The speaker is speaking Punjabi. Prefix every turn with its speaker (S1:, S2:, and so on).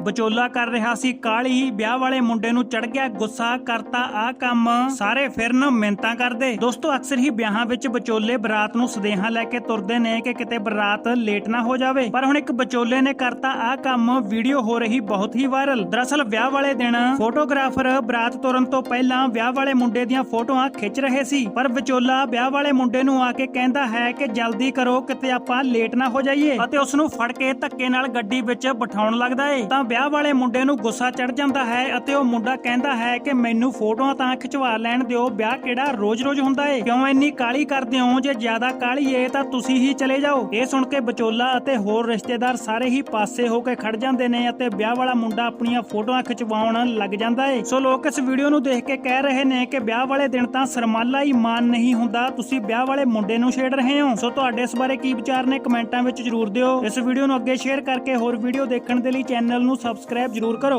S1: ਵਿਚੋਲਾ ਕਰ ਰਿਹਾ ਸੀ। ਕਾਲੀ ਵਿਆਹ ਵਾਲੇ ਮੁੰਡੇ ਨੂੰ ਚੜ ਗਿਆ। ਗੁੱਸਾ ਕਰਤਾ ਆ ਕੰਮ। ਸਾਰੇ ਫਿਰਨ ਮਿੰਤਾਂ ਕਰਦੇ। ਦੋਸਤੋ, ਅਕਸਰ ਹੀ ਵਿਆਹਾਂ ਵਿੱਚ ਵਿਚੋਲੇ ਬਰਾਤ ਨੂੰ ਸਦੇਹਾ ਲੈ ਕੇ ਤੁਰਦੇ ਨੇ ਕਿ ਕਿਤੇ ਬਰਾਤ ਲੇਟ ਨਾ ਹੋ ਜਾਵੇ। ਪਰ ਹੁਣ ਇੱਕ ਵਿਚੋਲੇ ਨੇ ਕਰਤਾ ਆ ਕੰਮ। ਵੀਡੀਓ ਹੋ ਰਹੀ ਬਹੁਤ ਹੀ ਵਾਇਰਲ। ਦਰਅਸਲ ਵਿਆਹ ਵਾਲੇ ਦਿਨ ਫੋਟੋਗ੍ਰਾਫਰ ਬਰਾਤ ਤੁਰਨ ਤੋਂ ਪਹਿਲਾਂ ਵਿਆਹ ਵਾਲੇ ਮੁੰਡੇ ਦੀਆਂ ਫੋਟੋਆਂ ਖਿੱਚ ਰਹੇ ਸੀ। ਪਰ ਵਿਚੋਲਾ ਵਿਆਹ ਵਾਲੇ ਮੁੰਡੇ ਨੂੰ ਆ ਕੇ ਕਹਿੰਦਾ ਹੈ ਕਿ ਜਲਦੀ ਕਰੋ, ਕਿਤੇ ਆਪਾਂ ਲੇਟ ਨਾ ਹੋ ਜਾਈਏ ਅਤੇ ਉਸ ਨੂੰ ਫੜ ਕੇ ਧੱਕੇ ਨਾਲ ਗੱਡੀ ਵਿੱਚ ਬਿਠਾਉਣ ਲੱਗਦਾ ਏ। ਤਾਂ ਵਿਆਹ ਵਾਲੇ ਮੁੰਡੇ ਨੂੰ ਗੁੱਸਾ ਚੜ ਜਾਂਦਾ ਹੈ ਅਤੇ ਉਹ ਮੁੰਡਾ ਕਹਿੰਦਾ ਹੈ ਕਿ ਮੈਨੂੰ ਫੋਟੋਆਂ ਤਾਂ ਖਿਚਵਾ ਲੈਣ ਦਿਓ, ਵਿਆਹ ਕਿਹੜਾ ਰੋਜ਼-ਰੋਜ਼ ਹੁੰਦਾ ਏ? ਕਿਉਂ ਇੰਨੀ ਕਾਲੀ ਕਰਦੇ ਹੋ? ਜੇ ਜ਼ਿਆਦਾ ਕਾਲੀ ਏ ਤਾਂ ਤੁਸੀਂ ਹੀ ਚਲੇ ਜਾਓ। ਇਹ ਸੁਣ ਕੇ ਵਿਚੋਲਾ ਅਤੇ ਹੋਰ ਰਿਸ਼ਤੇਦਾਰ ਸਾਰੇ ਹੀ ਪਾਸੇ ਹੋ ਕੇ ਖੜ ਜਾਂਦੇ ਨੇ ਅਤੇ ਵਿਆਹ ਵਾਲਾ ਮੁੰਡਾ ਆਪਣੀਆਂ ਫੋਟੋਆਂ ਖਿਚਵਾਉਣ ਲੱਗ ਜਾਂਦਾ ਏ। ਸੋ ਲੋਕ ਇਸ ਵੀਡੀਓ ਨੂੰ ਦੇਖ ਕੇ ਕਹਿ ਰਹੇ ਨੇ ਕਿ ਵਿਆਹ ਵਾਲੇ ਦਿਨ ਤਾਂ ਸਰਮਾਲਾ ਹੀ ਮਾਨ ਨਹੀਂ ਹੁੰਦਾ, ਤੁਸੀਂ ਵਿਆਹ ਵਾਲੇ ਮੁੰਡੇ ਨੂੰ ਛੇੜ ਰਹੇ ਹੋ। ਸੋ ਤੁਹਾਡੇ ਇਸ ਬਾਰੇ ਕੀ ਵਿਚਾਰ ਨੇ ਕਮੈਂਟਾਂ ਵਿੱਚ ਜਰੂਰ ਦਿਓ। ਇਸ ਵੀਡੀਓ ਨੂੰ ਅੱਗੇ ਸ਼ੇਅਰ ਕਰਕੇ ਹੋਰ ਵੀਡੀਓ ਦੇਖਣ ਦੇ ਲਈ ਚੈਨਲ ਨੂੰ ਸਬਸਕ੍ਰਾਈਬ ਜਰੂਰ ਕਰੋ।